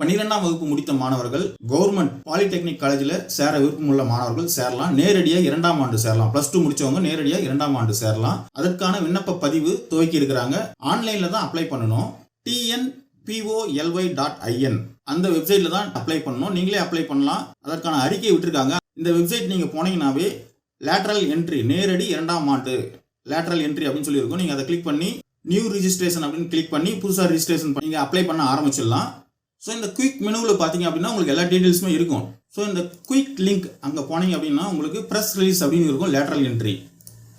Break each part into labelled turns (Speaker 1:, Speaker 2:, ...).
Speaker 1: பன்னிரெண்டாம் வகுப்பு முடித்த மாணவர்கள் கவர்மெண்ட் பாலிடெக்னிக் காலேஜில் சேர விருப்பமுள்ள மாணவர்கள் சேரலாம். நேரடியாக இரண்டாம் ஆண்டு சேரலாம். ப்ளஸ் டூ முடிச்சவங்க நேரடியாக இரண்டாம் ஆண்டு சேரலாம். அதற்கான விண்ணப்ப பதிவு துவக்கி இருக்கிறாங்க. ஆன்லைனில் தான் அப்ளை பண்ணணும். டிஎன் பிஓஎல்ஒய் டாட் ஐஎன் அந்த வெப்சைட்டில் தான் அப்ளை பண்ணணும். நீங்களே அப்ளை பண்ணலாம். அதற்கான அறிக்கை விட்டுருக்காங்க. இந்த வெப்சைட் நீங்கள் போனீங்கன்னாவே லேட்ரல் என்ட்ரி நேரடி இரண்டாம் ஆண்டு லேட்ரல் என்ட்ரி அப்படின்னு சொல்லியிருக்கும். நீங்கள் அதை கிளிக் பண்ணி நியூ ரிஜிஸ்ட்ரேஷன் அப்படின்னு கிளிக் பண்ணி புதுசாக ரிஜிஸ்ட்ரேஷன் பண்ணி நீங்கள் அப்ளை பண்ண ஆரம்பிச்சிடலாம். ஸோ இந்த குயிக் மெனுவில் பார்த்தீங்க அப்படின்னா உங்களுக்கு எல்லா டீட்டெயில்ஸுமே இருக்கும். ஸோ இந்த குயிக் லிங்க் அங்கே போனீங்க அப்படின்னா உங்களுக்கு ப்ரெஸ் ரிலீஸ் அப்படின்னு இருக்கும் லேட்ரல் என்ட்ரி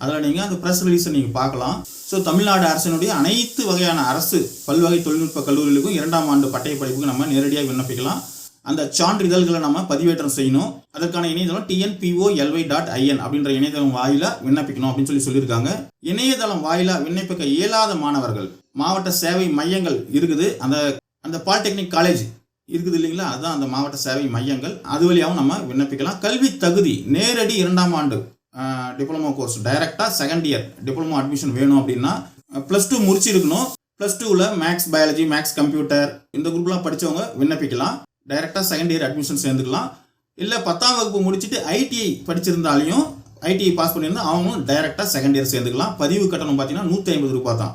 Speaker 1: அதில் நீங்கள் அந்த ப்ரெஸ் ரிலீஸை நீங்கள் பார்க்கலாம். ஸோ தமிழ்நாடு அரசினுடைய அனைத்து வகையான அரசு பல்வகை தொழில்நுட்ப கல்லூரிகளுக்கும் இரண்டாம் ஆண்டு பட்டய படிப்புக்கு நம்ம நேரடியாக விண்ணப்பிக்கலாம். அந்த சான்றிதழ்களை நம்ம பதிவேற்றம் செய்யணும். அதற்கான இணையதளம் டிஎன்பிஓ எல்வை டாட் ஐஎன் அப்படின்ற இணையதளம் வாயிலா விண்ணப்பிக்கணும் அப்படின்னு சொல்லி சொல்லியிருக்காங்க. இணையதளம் வாயிலா விண்ணப்பிக்க இயலாத மாணவர்கள் மாவட்ட சேவை மையங்கள் இருக்குது. அந்த அந்த பாலிடெக்னிக் காலேஜ் இருக்குது இல்லைங்களா? அதுதான் அந்த மாவட்ட சேவை மையங்கள். அது வழியாகவும் நம்ம விண்ணப்பிக்கலாம். கல்வி தகுதி நேரடி இரண்டாம் ஆண்டு டிப்ளமோ கோர்ஸ் டைரெக்டாக செகண்ட் இயர் டிப்ளமோ அட்மிஷன் வேணும் அப்படின்னா ப்ளஸ் டூ முடிச்சிருக்கணும். ப்ளஸ் டூவில் மேக்ஸ் பயாலஜி மேக்ஸ் கம்ப்யூட்டர் இந்த குரூப்லாம் படித்தவங்க விண்ணப்பிக்கலாம். டைரெக்டாக செகண்ட் இயர் அட்மிஷன் சேர்ந்துக்கலாம். இல்லை பத்தாம் வகுப்பு முடிச்சுட்டு ஐடிஐ படிச்சிருந்தாலையும் ஐடிஐ பாஸ் பண்ணியிருந்தால் அவங்களும் டைரெக்டாக செகண்ட் இயர் சேர்ந்துக்கலாம். பதிவு கட்டணம் பார்த்தீங்கன்னா நூற்றி ஐம்பது ரூபா தான்.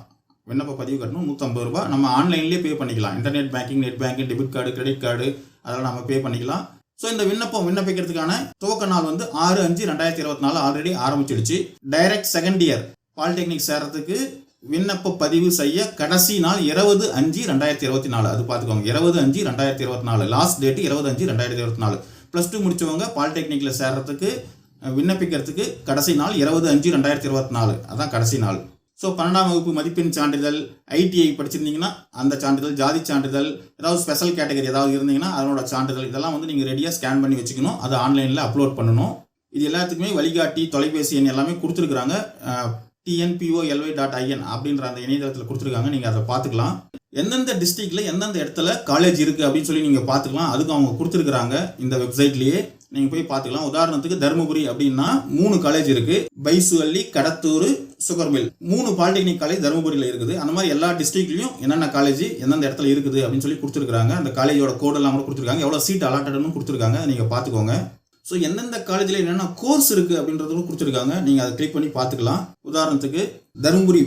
Speaker 1: விண்ணப்ப பதிவு கட்டணும். நூற்றம்பது ரூபா நம்ம ஆன்லைன்லேயே பே பண்ணிக்கலாம். Internet banking net banking debit card credit card அதெல்லாம் நம்ம பே பண்ணிக்கலாம். ஸோ இந்த விண்ணப்பம் விண்ணப்பிக்கிறதுக்கான துவக்க நாள் வந்து ஆறு அஞ்சு ரெண்டாயிரத்தி இருபத்தி நாலு ஆல்ரெடி ஆரம்பிச்சிடுச்சு. டைரக்ட் செகண்ட் இயர் பாலிடெக்னிக் சேர்றதுக்கு விண்ணப்ப பதிவு செய்ய கடைசி நாள் இருபது அஞ்சு ரெண்டாயிரத்தி இருபத்தி நாலு. அது பார்த்துக்கோங்க. இருபது அஞ்சு ரெண்டாயிரத்தி இருபத்தி நாலு. லாஸ்ட் டேட் இருபது அஞ்சு ரெண்டாயிரத்தி இருபத்தி நாலு. ப்ளஸ் டூ முடித்தவங்க பாலிடெக்னிக்கில் சேர்றதுக்கு விண்ணப்பிக்கிறதுக்கு கடைசி நாள் இருபது அஞ்சு ரெண்டாயிரத்தி இருபத்தி நாலு. அதான் கடைசி நாள். ஸோ பன்னெண்டாம் வகுப்பு மதிப்பெண் சான்றிதழ் ஐடிஐ படிச்சிருந்தீங்கன்னா அந்த சான்றிதழ் ஜாதி சான்றிதழ் ஏதாவது ஸ்பெஷல் கேட்டகரி ஏதாவது இருந்தீங்கன்னா அதனோட சான்றிதழ் இதெல்லாம் வந்து நீங்கள் ரெடியாக ஸ்கேன் பண்ணி வச்சுக்கணும். அதை ஆன்லைனில் அப்லோட் பண்ணணும். இது எல்லாத்துக்குமே வழிகாட்டி தொலைபேசி எண் எல்லாமே கொடுத்துருக்குறாங்க. டிஎன்பிஓஎல்ஒய் டாட் ஐஎன் அப்படின்ற அந்த இணையதளத்தில் கொடுத்துருக்காங்க. நீங்கள் அதை பார்த்துக்கலாம். எந்தெந்த டிஸ்ட்ரிக்டில் எந்தெந்த இடத்துல காலேஜ் இருக்குது அப்படின்னு சொல்லி நீங்கள் பார்த்துக்கலாம். அதுக்கு அவங்க கொடுத்துருக்குறாங்க இந்த வெப்சைட்லேயே நீங்கள் போய் பார்த்துக்கலாம். உதாரணத்துக்கு தருமபுரி அப்படின்னா மூணு காலேஜ் இருக்குது பைசுவல்லி கடத்தூர் சுகர்மில். மூணு பாலிடெக்னிக் காலேஜ் தருமபுரியில் இருக்குது. அந்த மாதிரி எல்லா டிஸ்ட்ரிக்ட்லையும் என்னென்ன காலேஜ் எந்தெந்த இடத்துல இருக்குது அப்படின்னு சொல்லி கொடுத்துருக்காங்க அந்த காலேஜோட கோடெல்லாம் கூட கொடுத்துருக்காங்க. எவ்வளோ சீட் அலாட்டட்னு கொடுத்துருக்காங்க. நீங்கள் பார்த்துக்கோங்க. ஸோ எந்தெந்த காலேஜில் என்னென்ன கோர்ஸ் இருக்குது அப்படின்றதும் கொடுத்துருக்காங்க. நீங்கள் அதை கிளிக் பண்ணி பார்த்துக்கலாம். உதாரணத்துக்கு தருமபுரி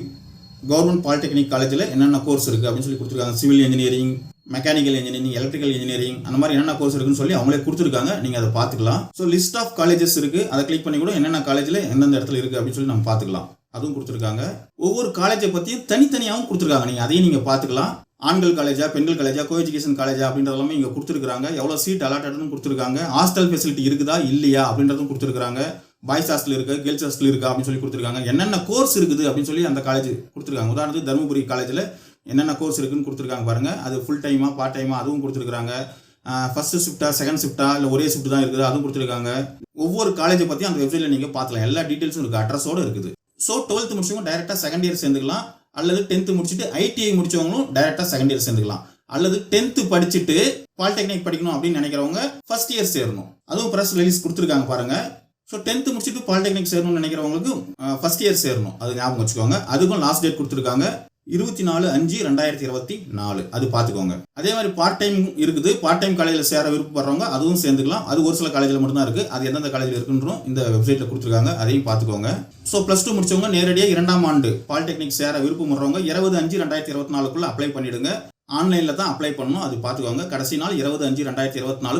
Speaker 1: கவர்மெண்ட் பாலிடெக்னிக் காலேஜில் என்னென்ன கோர்ஸ் இருக்குது அப்படின்னு சொல்லி கொடுத்துருக்காங்க. Civil engineering mechanical engineering electrical engineering அந்த மாதிரி என்னென்ன கோர்ஸ் இருக்குன்னு சொல்லி அவங்களே கொடுத்துருக்காங்க. நீங்கள் அதை பார்த்துக்கலாம். ஸோ லிஸ்ட் ஆஃப் காலேஜஸ் இருக்குது அதை கிளிக் பண்ணி கூட என்னென்ன காலேஜில் எந்தெந்த இடத்துல இருக்குது அப்படின்னு சொல்லி நம்ம பார்த்துக்கலாம். அதுவும் கொடுத்துருக்காங்க. ஒவ்வொரு காலேஜை பற்றியும் தனித்தனியாகவும் கொடுத்துருக்காங்க. நீங்கள் அதையும் நீங்கள் பார்த்துக்கலாம். ஆண்கள் காலேஜா பெண்கள் காலேஜா கோ எஜுகேஷன் காலேஜா அப்படின்றதெல்லாமே இங்கே கொடுத்துருக்காங்க எவ்வளோ சீட் அலாட்டட்னு கொடுத்துருக்காங்க. ஹாஸ்டல் ஃபெசிலிட்டி இருக்குதா? இல்லையா? அப்படின்றதும் கொடுத்துருக்காங்க பாய்ஸ் ஹாஸ்டல் இருக்கு கேர்ள்ஸ் ஹாஸ்டல் இருக்கா அப்படின்னு சொல்லி கொடுத்துருக்காங்க. என்னென்ன கோர்ஸ் இருக்குது அப்படின்னு சொல்லி அந்த காலேஜ் கொடுத்துருக்காங்க. உதாரணத்துக்கு தருமபுரி காலேஜில் என்னென்ன கோர்ஸ் இருக்குன்னு கொடுத்துருக்காங்க பாருங்க. அது ஃபுல் டைமா பார்ட் டைமா அதுவும் கொடுத்துருக்காங்க ஃபர்ஸ்ட் ஷிஃப்ட்டா செகண்ட் ஷிஃப்ட்டா இல்லை ஒரே ஷிஃப்ட் தான் இருக்குது அதுவும் கொடுத்துருக்காங்க. ஒவ்வொரு காலேஜை பற்றி அந்த வெப்சைட்டில் நீங்கள் பார்க்கலாம். எல்லா டீட்டெயில்ஸும் இருக்குது அட்ரஸோடு இருக்குது. ஸோ டுவெல்த் முடிச்சவங்க டேரெக்டாக செகண்ட் இயர் சேர்ந்துக்கலாம். அல்லது டென்த்து முடிச்சுட்டு ஐடிஐ முடிச்சவங்களும் டேரெக்டாக செகண்ட் இயர் சேர்ந்துக்கலாம். அல்லது டென்த்து படிச்சுட்டு பாலிடெக்னிக் படிக்கணும் அப்படின்னு நினைக்கிறவங்க ஃபர்ஸ்ட் இயர் சேரணும். அதுவும் ப்ரெஸ் ரிலீஸ் கொடுத்துருக்காங்க பாருங்க. ஸோ டென்த்து முடிச்சுட்டு பாலிடெக்னிக் சேரணும்னு நினைக்கிறவங்களுக்கு ஃபர்ஸ்ட் இயர் சேரணும். அது ஞாபகம் வச்சுக்கோங்க. அதுக்கும் லாஸ்ட் டேட் கொடுத்துருக்காங்க. இருபத்தி நாலு அஞ்சு ரெண்டாயிரத்தி இருபத்தி நாலு. அது பார்த்துக்கோங்க. அதே மாதிரி பார்ட் டைம் இருக்குது. பார்ட் டைம் காலேஜில் சேர விருப்பப்படுறவங்க அதுவும் சேர்ந்துக்கலாம். அது ஒரு சில காலேஜில் மட்டும்தான் இருக்குது அது எந்தெந்த காலேஜில் இருக்குன்றோம் இந்த வெப்சைட்டில் கொடுத்துருக்காங்க. அதையும் பார்த்துக்கோங்க. ஸோ ப்ளஸ் டூ முடிச்சவங்க நேரடியாக இரண்டாம் ஆண்டு பாலிடெக்னிக் சேர விருப்பப்படுறவங்க இருபது அஞ்சு ரெண்டாயிரத்தி இருபத்தி நாலுக்குள்ளே அப்ளை பண்ணிவிடுங்க ஆன்லைனில் தான் அப்ளை பண்ணணும். அது பார்த்துக்கோங்க. கடைசி நாள் இருபது அஞ்சு ரெண்டாயிரத்தி இருபத்தி நாலு